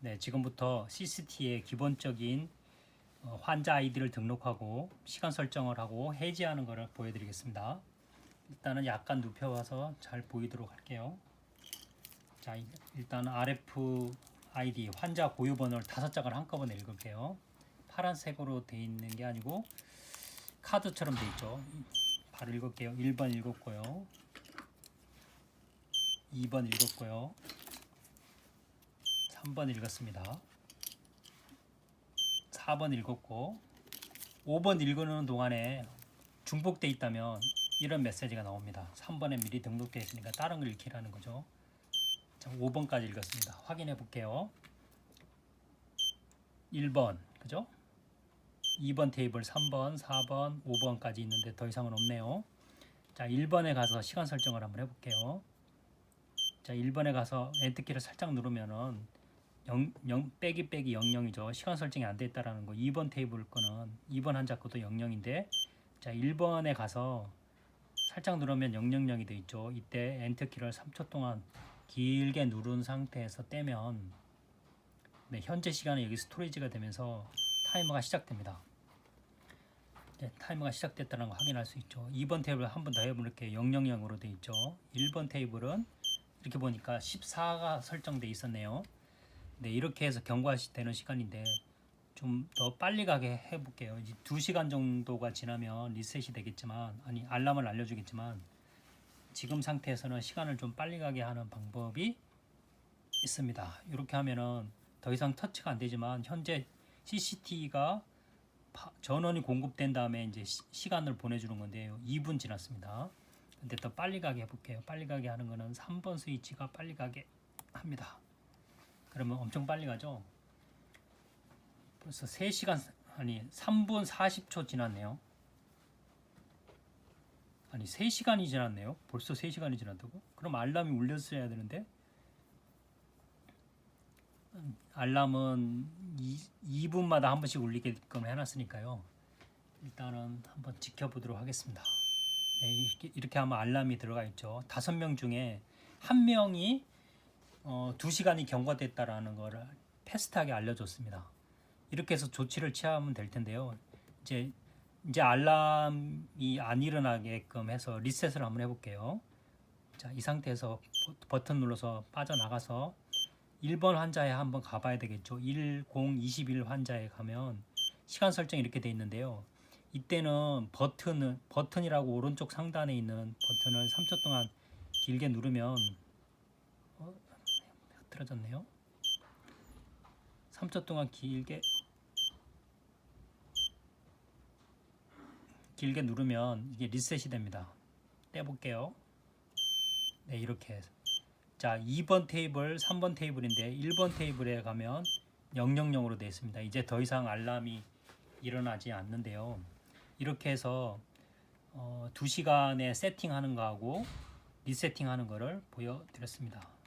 네, 지금부터 CCT의 기본적인 어, 환자 아이디를 등록하고 시간 설정을 하고 해지하는 것을 보여드리겠습니다. 일단은 약간 눕혀와서 잘 보이도록 할게요. 자, 일- 일단 RF 아이디 환자 고유 번호를 다섯 장을 한꺼번에 읽을게요. 파란색으로 돼 있는 게 아니고 카드처럼 돼 있죠. 바로 읽을게요. 1번 읽었고요. 2번 읽었고요. 3번 읽었습니다. 4번 읽었고 5번 읽는 동안에 중복돼 있다면 이런 메시지가 나옵니다. 3번에 미리 등록되어 있으니까 다른 걸 읽히라는 거죠. 자, 5번까지 읽었습니다. 확인해 볼게요. 1번, 그죠? 2번 테이블 3번, 4번, 5번까지 있는데 더 이상은 없네요. 자, 1번에 가서 시간 설정을 한번 해볼게요. 자, 1번에 가서 엔트키를 살짝 누르면은 0, 0 빼기 빼기 00이죠. 시간 설정이 안 됐다라는 거. 2번 테이블 거는 2번 한자 것도 00인데 자, 1번에 가서 살짝 누르면 000이 돼 있죠. 이때 엔터 키를 3초 동안 길게 누른 상태에서 떼면 네, 현재 시간은 여기 스토리지가 되면서 타이머가 시작됩니다. 네, 타이머가 시작됐다는 거 확인할 수 있죠. 2번 테이블 한 번 더 해볼게요. 000으로 돼 있죠. 1번 테이블은 이렇게 보니까 14가 설정돼 있었네요. 네, 이렇게 해서 경과되는 시간인데 좀 더 빨리 가게 해볼게요. 이제 2시간 정도가 지나면 리셋이 되겠지만 아니 알람을 알려주겠지만 지금 상태에서는 시간을 좀 빨리 가게 하는 방법이 있습니다. 이렇게 하면은 더 이상 터치가 안 되지만 현재 CCT가 전원이 공급된 다음에 이제 시, 시간을 보내주는 건데요. 2분 지났습니다. 근데 더 빨리 가게 해볼게요. 빨리 가게 하는 거는 3번 스위치가 빨리 가게 합니다. 그러면 엄청 빨리 가죠. 벌써 3시간 아니 3분 40초 지났네요. 아니 3시간이 지났네요. 벌써 3시간이 지났다고? 그럼 알람이 울렸어야 되는데 음, 알람은 2, 분마다한 번씩 울리게끔 해놨으니까요. 일단은 한번 지켜보도록 하겠습니다. 네, 이렇게, 이렇게 하면 알람이 들어가 있죠. 다섯 명 중에 한 명이 어, 두 시간이 경과됐다라는 거를 패스트하게 알려줬습니다. 이렇게 해서 조치를 취하면 될 텐데요. 이제 이제 알람이 안 일어나게끔 해서 리셋을 한번 해볼게요. 자, 이 상태에서 버- 버튼 눌러서 빠져나가서 1번 환자에 한번 가봐야 되겠죠. 1021 환자에 가면 시간 설정이 이렇게 돼 있는데요. 이때는 버튼은 버튼이라고 오른쪽 상단에 있는 버튼을 3초 동안 길게 누르면 어, 흐트러졌네요. 3초 동안 길게 길게 누르면 이게 리셋이 됩니다. 떼볼게요. 네, 이렇게. 자, 2번 테이블, 3번 테이블인데 1번 테이블에 가면 000으로 되어 있습니다. 이제 더 이상 알람이 일어나지 않는데요. 이렇게 해서 어, 2시간에 세팅하는 거하고 리세팅하는 거를 보여드렸습니다.